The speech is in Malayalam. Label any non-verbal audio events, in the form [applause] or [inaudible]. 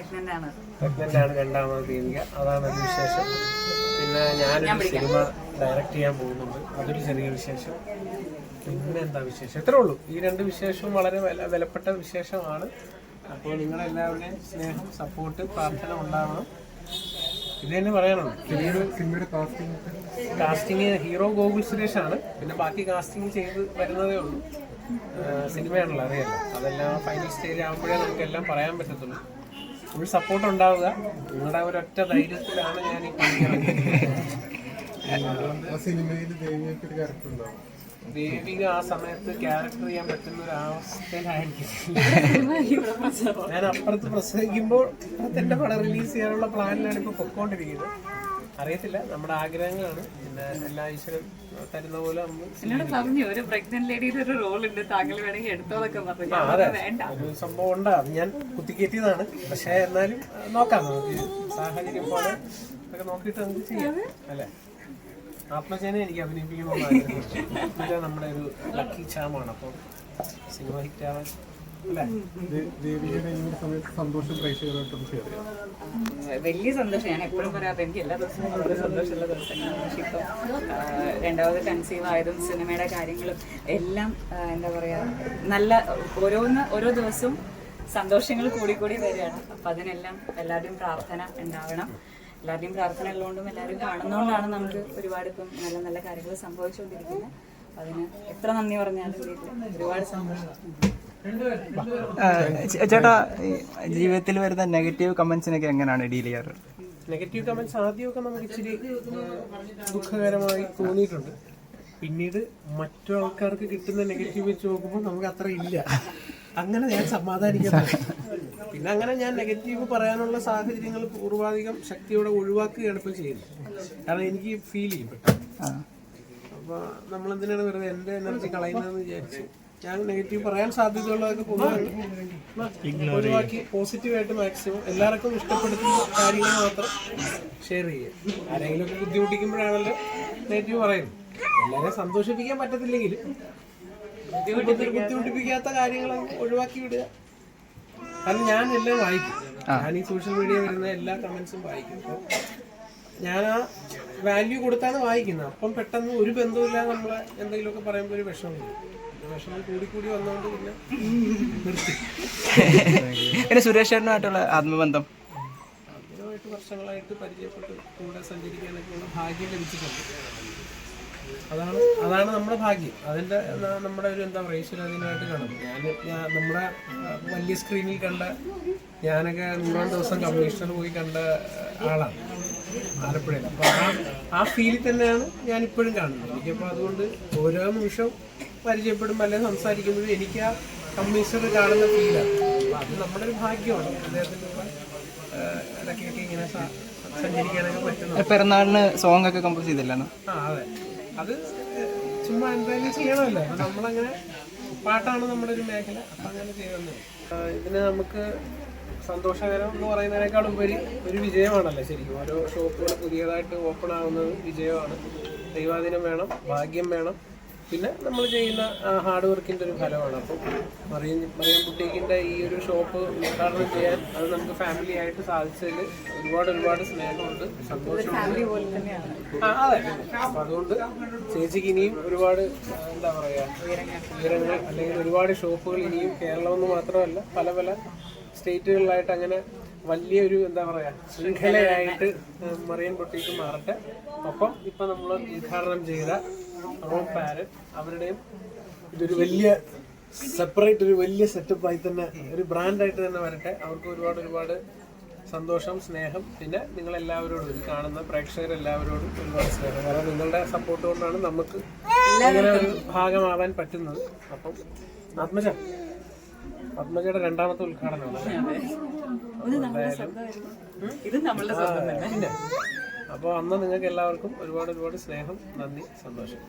പ്രഗ്നന്റ് ആണ് രണ്ടാമത് ദീപിക അതാണ് ഒരു വിശേഷം. പിന്നെ ഞാനൊരു സിനിമ ഡയറക്റ്റ് ചെയ്യാൻ പോകുന്നുണ്ട്. അതൊരു ചെറിയ വിശേഷം. പിന്നെ എന്താ വിശേഷം? ഇത്രേ ഉള്ളൂ. ഈ രണ്ട് വിശേഷവും വളരെ വില വിലപ്പെട്ട വിശേഷമാണ്. അപ്പോൾ നിങ്ങളെല്ലാവരുടെയും സ്നേഹം സപ്പോർട്ട് പ്രാർത്ഥന ഉണ്ടാവണം. ഇത് തന്നെ പറയണം. സിനിമയുടെ casting casting hero Gokul Suresh ആണ് പിന്നെ ബാക്കി കാസ്റ്റിംഗ് ചെയ്ത് വരുന്നതേ ഉള്ളൂ. സിനിമയാണല്ലോ അറിയാലോ. അതെല്ലാം ഫൈനൽ സ്റ്റേജ് ആകുമ്പോഴേ നമുക്ക് എല്ലാം പറയാൻ പറ്റത്തുള്ളൂ. ഫുൾ സപ്പോർട്ട് ഉണ്ടാവുക. നിങ്ങളുടെ ഒരൊറ്റ ധൈര്യത്തിലാണ് ഞാൻ ഈ ദേവിക ആ സമയത്ത് ക്യാരക്ടർ ചെയ്യാൻ പറ്റുന്ന ഒരു അവസ്ഥയിലായിരിക്കും. [laughs] ഞാൻ അപ്പുറത്ത് പ്രസംഗിക്കുമ്പോൾ അപ്പുറത്തിന്റെ പടം റിലീസ് ചെയ്യാനുള്ള പ്ലാനിലാണ് ഇപ്പൊ പൊക്കോണ്ടിരിക്കുന്നത്. അറിയത്തില്ല. നമ്മുടെ ആഗ്രഹങ്ങളാണ്. പിന്നെ എല്ലാ ഈശ്വരൻ തരുന്ന പോലെ എന്നോട് പറഞ്ഞു ഒരു പ്രഗ്നന്റ് ലേഡിയുടെ ഒരു റോൾ ഉണ്ട്. താങ്കൾ വേണമെങ്കിൽ എടുത്തോളൊക്കെ പറഞ്ഞു. ഒരു സംഭവം ഉണ്ട്. അത് ഞാൻ കുത്തിക്കയറ്റിയതാണ് പക്ഷെ എന്നാലും നോക്കാം നമുക്ക്. സാഹചര്യം പോലെ ഒക്കെ നോക്കിയിട്ട് നമുക്ക് ചെയ്യാം. അല്ലേ? ആത്മജനെ എനിക്ക് അഭിനയിപ്പിക്കണമെന്ന് ആഗ്രഹമുണ്ട് നമ്മുടെ ഒരു ലക്കി ചാമാണ് അപ്പോൾ സിനിമ ഹിറ്റ് വലിയ സന്തോഷം ഞാൻ എപ്പോഴും പറയാത്ത എനിക്ക് എല്ലാ ദിവസവും വളരെ സന്തോഷമുള്ള ദിവസങ്ങളാണ്. പക്ഷെ ഇപ്പം രണ്ടാമത് കൺസീവ് ആയതും സിനിമയുടെ കാര്യങ്ങളും എല്ലാം എന്താ പറയാ നല്ല ഓരോന്ന് ഓരോ ദിവസവും സന്തോഷങ്ങൾ കൂടി കൂടി വരികയാണ്. അപ്പം അതിനെല്ലാം എല്ലാവരുടെയും പ്രാർത്ഥന ഉണ്ടാവണം. എല്ലാവരുടെയും പ്രാർത്ഥന ഉള്ളതുകൊണ്ടും എല്ലാവരും കാണുന്നതുകൊണ്ടാണ് നമുക്ക് ഒരുപാട് ഇപ്പം നല്ല നല്ല കാര്യങ്ങൾ സംഭവിച്ചുകൊണ്ടിരിക്കുന്നത്. അതിന് എത്ര നന്ദി പറഞ്ഞാലും. ഒരുപാട് സന്തോഷം. ചേട്ടാ ജീവിതത്തിൽ വരുന്ന നെഗറ്റീവ് കമന്റ്സിനൊക്കെ എങ്ങനെയാണ് ഡീൽ ചെയ്യാറ്? നെഗറ്റീവ് കമന്റ്സ് ആദ്യമൊക്കെ നമുക്ക് ഇച്ചിരി ദുഃഖകരമായി തോന്നിയിട്ടുണ്ട്. പിന്നീട് മറ്റു ആൾക്കാർക്ക് കിട്ടുന്ന നെഗറ്റീവ് വെച്ച് നോക്കുമ്പോൾ നമുക്ക് അത്ര ഇല്ല. അങ്ങനെ ഞാൻ സമാധാനിക്കാൻ പിന്നെ അങ്ങനെ ഞാൻ നെഗറ്റീവ് പറയാനുള്ള സാഹചര്യങ്ങൾ പൂർവാധികം ശക്തിയോടെ ഒഴിവാക്കുകയാണ് ഇപ്പോൾ ചെയ്യുന്നത്. കാരണം എനിക്ക് ഫീൽ ചെയ്യും. പെട്ടെന്ന് അപ്പോൾ അപ്പൊ നമ്മൾ എന്തിനാണ് വെറുതെ എന്റെ എനർജി കളയുന്നതെന്ന് വിചാരിച്ച് ഞാൻ നെഗറ്റീവ് പറയാൻ സാധ്യതയുള്ളതൊക്കെ പൊതുവായിട്ട് ഒഴിവാക്കി പോസിറ്റീവായിട്ട് മാക്സിമം എല്ലാവർക്കും ഇഷ്ടപ്പെടുത്തുന്ന കാര്യങ്ങൾ മാത്രം ഷെയർ ചെയ്യുക. ആരെങ്കിലും ഒക്കെ ബുദ്ധിമുട്ടിക്കുമ്പോഴാണല്ലോ നെഗറ്റീവ് പറയുന്നത്. എല്ലാവരെയും സന്തോഷിപ്പിക്കാൻ പറ്റത്തില്ലെങ്കിലും ബുദ്ധിമുട്ടിപ്പിക്കാത്ത കാര്യങ്ങൾ ഒഴിവാക്കി വിടുക. കാരണം ഞാൻ എല്ലാം വായിക്കും ഞാൻ ഈ സോഷ്യൽ മീഡിയ വരുന്ന എല്ലാ കമന്റ്സും വായിക്കും. ഞാൻ ആ വാല്യൂ കൊടുത്താണ് വായിക്കുന്നത് അപ്പം പെട്ടെന്ന് ഒരു ബന്ധവുമില്ലാതെ നമ്മളെ എന്തെങ്കിലുമൊക്കെ പറയുമ്പോൾ ഒരു വിഷമമില്ല വിഷമം കൂടി കൂടി വന്നുകൊണ്ട് പിന്നെ നിർത്തി. പിന്നെ സുരേഷ് ചേട്ടനുമായിട്ടുള്ള ആത്മബന്ധം? അതിനുമായിട്ട് വർഷങ്ങളായിട്ട് പരിചയപ്പെട്ട് കൂടെ സഞ്ചരിക്കാനൊക്കെയുള്ള ഭാഗ്യം ലഭിച്ചിട്ടുണ്ട്. അതാണ് അതാണ് നമ്മുടെ ഭാഗ്യം. അതിന്റെ ന- നമ്മുടെ ഒരു എന്താ പറയുക ഈശ്വരാധീനമായിട്ട് കാണും ഞാൻ ഞാൻ നമ്മുടെ വലിയ സ്ക്രീനിൽ കണ്ട ഞാനൊക്കെ നൂറാം ദിവസം കമ്മീഷണർ പോയി കണ്ട ആളാണ്. ആലപ്പുഴയിൽ അപ്പോൾ ആ ആ ഫീലിൽ തന്നെയാണ് ഞാൻ ഇപ്പോഴും കാണുന്നത്. എനിക്കപ്പോൾ അതുകൊണ്ട് ഓരോ നിമിഷം പരിചയപ്പെടുമ്പോൾ അല്ലെങ്കിൽ സംസാരിക്കുമ്പോഴും എനിക്ക് ആ കമ്മീഷണർ കാണുന്ന ഫീലാണ് അപ്പോൾ അത് നമ്മുടെ ഒരു ഭാഗ്യമാണ് അദ്ദേഹത്തിന്റെ ഇടയ്ക്കൊക്കെ ഇങ്ങനെ സഞ്ചരിക്കാനൊക്കെ പറ്റുന്നത്. പിറന്നാളിന് സോങ് ഒക്കെ കമ്പോസ് ചെയ്തില്ല ആ അതെ. അത് ചുമ്മാ എന്തായാലും ചെയ്യണമല്ലോ. അപ്പൊ നമ്മളങ്ങനെ പാട്ടാണ് നമ്മുടെ ഒരു മേഖല. അപ്പൊ അങ്ങനെ ചെയ്യുന്നത് ഇതിന് നമുക്ക് സന്തോഷകരം എന്ന് പറയുന്നതിനേക്കാൾ ഉപരി ഒരു വിജയമാണല്ലോ ശരിക്കും. ഓരോ ഷോപ്പുകൾ പുതിയതായിട്ട് ഓപ്പൺ ആവുന്നത് വിജയമാണ്. ദൈവാധീനം വേണം ഭാഗ്യം വേണം. പിന്നെ നമ്മൾ ചെയ്യുന്ന ഹാർഡ് വർക്കിന്റെ ഒരു ഫലമാണ്. അപ്പം മറിയൻ മറിയം കുട്ടിക്കിന്റെ ഈ ഒരു ഷോപ്പ് ഉദ്ഘാടനം ചെയ്യാൻ അത് നമുക്ക് ഫാമിലി ആയിട്ട് സാധിച്ചതിൽ ഒരുപാട് ഒരുപാട് സ്നേഹമുണ്ട് സന്തോഷമുണ്ട്. ആ, അതെ. അപ്പം അതുകൊണ്ട് ചേച്ചിക്ക് ഇനിയും ഒരുപാട് എന്താ പറയുക ഉയരങ്ങൾ. അല്ലെങ്കിൽ ഒരുപാട് ഷോപ്പുകൾ ഇനിയും കേരളം എന്ന് മാത്രമല്ല പല പല സ്റ്റേറ്റുകളിലായിട്ട് അങ്ങനെ വലിയൊരു എന്താ പറയാ ശൃംഖലയായിട്ട് മറിയൻ പൊട്ടിക്ക് മാറട്ടെ. ഒപ്പം ഇപ്പൊ നമ്മൾ ഉദ്ഘാടനം ചെയ്ത റോം പാരറ്റ് അവരുടെയും ഇതൊരു വലിയ സെപ്പറേറ്റ് ഒരു വലിയ സെറ്റപ്പായി തന്നെ ഒരു ബ്രാൻഡായിട്ട് തന്നെ വരട്ടെ. അവർക്ക് ഒരുപാട് ഒരുപാട് സന്തോഷം സ്നേഹം. പിന്നെ നിങ്ങൾ എല്ലാവരോടും ഇത് കാണുന്ന പ്രേക്ഷകരെല്ലാവരോടും ഒരുപാട് സ്നേഹം. കാരണം നിങ്ങളുടെ സപ്പോർട്ട് കൊണ്ടാണ് നമുക്ക് ഇങ്ങനെ ഒരു ഭാഗമാവാൻ പറ്റുന്നത്. അപ്പം ആത്മജ ആത്മജയുടെ രണ്ടാമത്തെ ഉദ്ഘാടനമാണ് ഇത് നമ്മളുടെ സ്വന്തം തന്നെ. അപ്പോൾ അന്ന് നിങ്ങൾക്ക് എല്ലാവർക്കും ഒരുപാട് ഒരുപാട് സ്നേഹം നന്ദി സന്തോഷം.